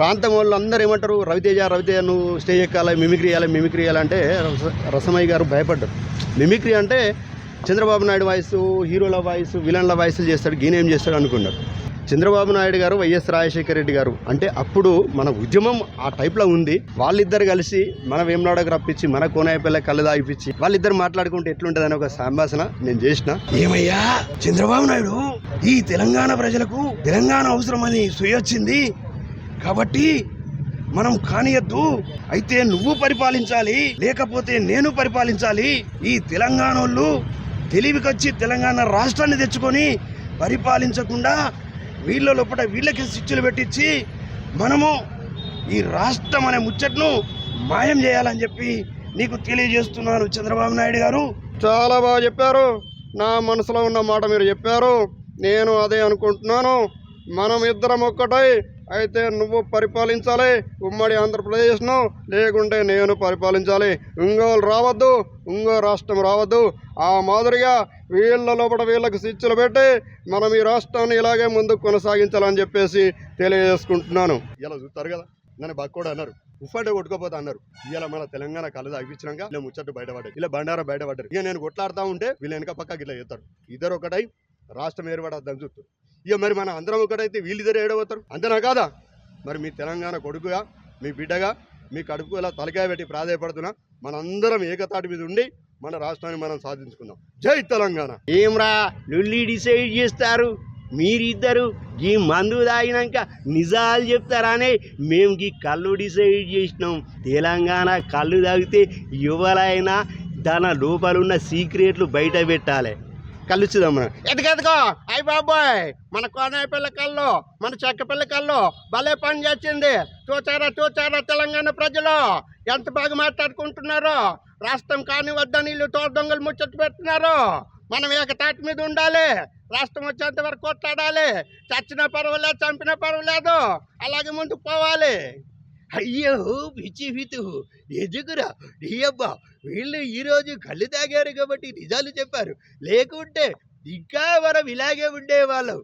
ప్రాంతం వాళ్ళు అందరూ ఏమంటారు? రవితేజ రవితేజ నువ్వు స్టేజ్ ఎక్కాలి మిమిక్రీ చేయాలి మిమిక్రీ చేయాలంటే రస- రసమయ్య గారు భయపడ్డారు. మిమిక్రీ అంటే చంద్రబాబు నాయుడు వాయిస్ హీరోల వాయిస్ విలన్ల వాయిస్లు చేస్తాడు గీనేం చేస్తాడు అనుకున్నాడు చంద్రబాబు నాయుడు గారు వైఎస్ రాజశేఖర రెడ్డి గారు అంటే అప్పుడు మన ఉద్యమం ఆ టైప్లో ఉంది. వాళ్ళిద్దరు కలిసి మన వేమనాడకు రప్పించి మన కోనాయపల్లె కళ్ళు దాగిపించి వాళ్ళిద్దరు మాట్లాడుకుంటే ఎట్లుంటుందని ఒక సంభాషణ నేను చేసిన. ఏమయ్యా? చంద్రబాబు నాయుడు ఈ తెలంగాణ ప్రజలకు తెలంగాణ అవసరమని సుయొచ్చింది. కాబట్టి మనం కానియద్దు. అయితే నువ్వు పరిపాలించాలి లేకపోతే నేను పరిపాలించాలి. ఈ తెలంగాణ వాళ్ళు తెలివికొచ్చి తెలంగాణ రాష్ట్రాన్ని తెచ్చుకొని పరిపాలించకుండా వీళ్ళ లోపల వీళ్ళకి శిక్షలు పెట్టించి మనము ఈ రాష్ట్రం అనే ముచ్చట్ను మాయం చేయాలని చెప్పి నీకు తెలియజేస్తున్నాను చంద్రబాబు నాయుడు గారు. చాలా బాగా చెప్పారు. నా మనసులో ఉన్న మాట మీరు చెప్పారు. నేను అదే అనుకుంటున్నాను. మనం ఇద్దరం ఒక్కటై అయితే నువ్వు పరిపాలించాలి. ఉమ్మడి ఆంధ్రప్రదేశ్ను లేకుంటే నేను పరిపాలించాలి. ఇంగోలు రావద్దు ఇంగో రాష్ట్రం రావద్దు. ఆ మాదిరిగా వీళ్ళ లోపల వీళ్ళకు స్విచ్లు పెట్టి మనం ఈ రాష్ట్రాన్ని ఇలాగే ముందుకు కొనసాగించాలని చెప్పేసి తెలియజేసుకుంటున్నాను. ఇలా చూస్తారు కదా నన్ను బక్కోడు అన్నారు. ఉఫ్ఫంటే కొట్టుకోపోతా అన్నారు. ఇలా మన తెలంగాణ కళ్ళు తాగిపించినాక ఇలా ముచ్చట్టు బయటపడ్డారు ఇలా బండారా బయటపడ్డారు ఇక నేను కొట్లాడుతూ ఉంటే వీళ్ళు వెనక పక్కకి ఇట్లా చేస్తారు. ఇద్దరు ఒకటై రాష్ట్రం ఏర్పడద్దని చూస్తారు. ఇక మరి మన అందరం ఒకటైతే వీళ్ళిద్దరు ఏడవుతారు? అంతేనా కాదా? మరి మీ తెలంగాణ కొడుకుగా మీ బిడ్డగా మీ కడుపు ఇలా తలకాయ పెట్టి ప్రాధాయపడుతున్నా మనందరం ఏకతాటి మీద ఉండి మన రాష్ట్రాన్ని మనం సాధించుకుందాం. జై తెలంగాణ! ఏమ్రా లుల్లి డిసైడ్ చేస్తారు. మీరిద్దరు ఈ మందు తాగినాక నిజాలు చెప్తారనే మేము ఈ కళ్ళు డిసైడ్ చేసినాం. తెలంగాణ కళ్ళు తాగితే ఎవరైనా దాని లోపల ఉన్న సీక్రెట్లు బయట పెట్టాలి. కలుచుదాం మనం ఎదుగెదుగో అయ్యి బాబోయ్ మన కోనాయపల్లి కళ్ళు మన చెక్కపల్లి కళ్ళు భలే పని చేసింది. చూచారా చూచారా తెలంగాణ ప్రజలు? ఎంత బాగా మాట్లాడుకుంటున్నారో? రాష్ట్రం కాని వద్దని వీళ్ళు తోట దొంగలు ముచ్చట్టు పెడుతున్నారు. మనం ఏకతాటి మీద ఉండాలి. రాష్ట్రం వచ్చేంత వరకు కొట్లాడాలి. చచ్చిన పర్వాలేదు చంపిన పర్వాలేదు. అలాగే ముందుకు పోవాలి. అయ్యో పిచ్చి పితు ఎదుగురా అబ్బా వీళ్ళు ఈరోజు కళ్ళు తాగారు కాబట్టి నిజాలు చెప్పారు. లేకుంటే ఇంకా మనం ఇలాగే ఉండేవాళ్ళం.